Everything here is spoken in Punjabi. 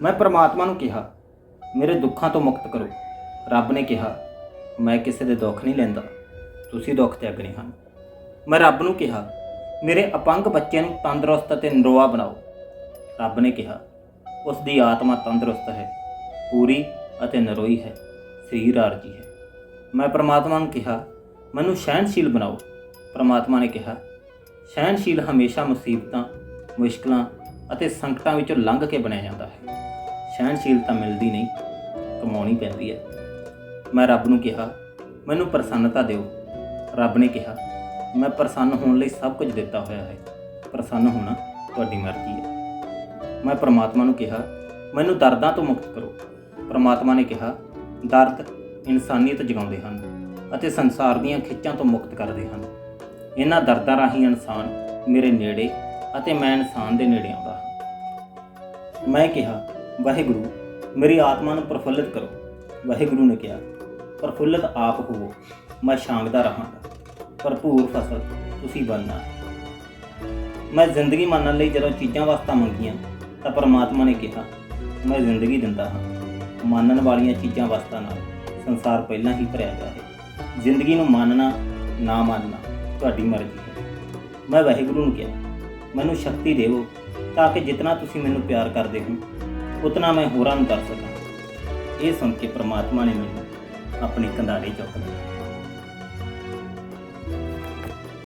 ਮੈਂ ਪ੍ਰਮਾਤਮਾ ਨੂੰ ਕਿਹਾ, ਮੇਰੇ ਦੁੱਖਾਂ ਤੋਂ ਮੁਕਤ ਕਰੋ। ਰੱਬ ਨੇ ਕਿਹਾ, ਮੈਂ ਕਿਸੇ ਦੇ ਦੁੱਖ ਨਹੀਂ ਲੈਂਦਾ, ਤੁਸੀਂ ਦੁੱਖ ਤੇ ਅਗਨੇ ਹਨ। ਮੈਂ ਰੱਬ ਨੂੰ ਕਿਹਾ, ਮੇਰੇ ਅਪੰਗ ਬੱਚੇ ਨੂੰ ਤੰਦਰੁਸਤ ਅਤੇ ਨਰੋਆ ਬਣਾਓ। ਰੱਬ ਨੇ ਕਿਹਾ ਉਸ ਦੀ ਆਤਮਾ ਤੰਦਰੁਸਤ ਹੈ, ਪੂਰੀ ਅਤੇ ਨਰੋਈ ਹੈ, ਸਰੀਰ ਆਰਜੀ ਹੈ। ਮੈਂ ਪ੍ਰਮਾਤਮਾ ਨੂੰ ਕਿਹਾ, ਮੈਨੂੰ ਸਹਿਣਸ਼ੀਲ ਬਣਾਓ। ਪ੍ਰਮਾਤਮਾ ਨੇ ਕਿਹਾ, ਸਹਿਣਸ਼ੀਲ ਹਮੇਸ਼ਾ ਮੁਸੀਬਤਾਂ, ਮੁਸ਼ਕਲਾਂ ਅਤੇ ਸੰਕਟਾਂ ਵਿੱਚੋਂ ਲੰਘ ਕੇ ਬਣਿਆ ਜਾਂਦਾ ਹੈ। ਸਹਿਣਸ਼ੀਲਤਾ ਮਿਲਦੀ ਨਹੀਂ, ਕਮਾਉਣੀ ਪੈਂਦੀ ਹੈ। ਮੈਂ ਰੱਬ ਨੂੰ ਕਿਹਾ, ਮੈਨੂੰ ਪ੍ਰਸੰਨਤਾ ਦਿਓ। ਰੱਬ ਨੇ ਕਿਹਾ, ਮੈਂ ਪ੍ਰਸੰਨ ਹੋਣ ਲਈ ਸਭ ਕੁਝ ਦਿੱਤਾ ਹੋਇਆ ਹੈ। ਪ੍ਰਸੰਨ ਹੋਣਾ ਤੁਹਾਡੀ ਮਰਜ਼ੀ ਹੈ। ਮੈਂ ਪ੍ਰਮਾਤਮਾ ਨੂੰ ਕਿਹਾ, ਮੈਨੂੰ ਦਰਦਾਂ ਤੋਂ ਮੁਕਤ ਕਰੋ। ਪ੍ਰਮਾਤਮਾ ਨੇ ਕਿਹਾ, ਦਰਦ ਇਨਸਾਨੀਅਤ ਜਗਾਉਂਦੇ ਹਨ ਅਤੇ ਸੰਸਾਰ ਦੀਆਂ ਖਿੱਚਾਂ ਤੋਂ ਮੁਕਤ ਕਰਦੇ ਹਨ। ਇਹਨਾਂ ਦਰਦਾਂ ਰਾਹੀਂ ਇਨਸਾਨ ਮੇਰੇ ਨੇੜੇ ਅਤੇ ਮੈਂ ਇਨਸਾਨ ਦੇ ਨੇੜੇ ਆਉਂਦਾ ਹਾਂ। ਮੈਂ ਕਿਹਾ ਵਾਹਿਗੁਰੂ, ਮੇਰੀ ਆਤਮਾ ਨੂੰ ਪ੍ਰਫੁੱਲਿਤ ਕਰੋ। ਵਾਹਿਗੁਰੂ ਨੇ ਕਿਹਾ, ਪ੍ਰਫੁੱਲਿਤ ਆਪ ਹੋਵੋ, ਮੈਂ ਸ਼ਾਂਗਦਾ ਰਹਾਂਗਾ ਭਰਪੂਰ ਫਸਲ ਤੁਸੀਂ ਬਣਨਾ ਮੈਂ ਜ਼ਿੰਦਗੀ ਮੰਨਣ ਲਈ ਜਦੋਂ ਚੀਜ਼ਾਂ ਵਾਸਤਾ ਮੰਗੀਆਂ, ਤਾਂ ਪਰਮਾਤਮਾ ਨੇ ਕਿਹਾ, ਮੈਂ ਜ਼ਿੰਦਗੀ ਦਿੰਦਾ ਹਾਂ। ਮੰਨਣ ਵਾਲੀਆਂ ਚੀਜ਼ਾਂ ਵਾਸਤਾ ਨਾਲ ਸੰਸਾਰ ਪਹਿਲਾਂ ਹੀ ਭਰਿਆ ਗਿਆ ਹੈ। ਜ਼ਿੰਦਗੀ ਨੂੰ ਮੰਨਣਾ, ਨਾ ਮੰਨਣਾ ਤੁਹਾਡੀ ਮਰਜ਼ੀ ਹੈ। ਮੈਂ ਵਾਹਿਗੁਰੂ ਨੂੰ ਕਿਹਾ, ਮੈਨੂੰ ਸ਼ਕਤੀ ਦੇਵੋ, ਤਾਂ ਕਿ ਜਿਤਨਾ ਤੁਸੀਂ ਮੈਨੂੰ ਪਿਆਰ ਕਰਦੇ ਹੋ ਉਤਨਾ ਮੈਂ ਹੋਰਾਂ ਨੂੰ ਕਰ ਸਕਾਂ। ਇਹ ਸੁਣ ਕੇ ਪ੍ਰਮਾਤਮਾ ਨੇ ਮੈਨੂੰ ਆਪਣੀ ਕੰਧਾੜੇ ਚੁੱਕ ਲਿਆ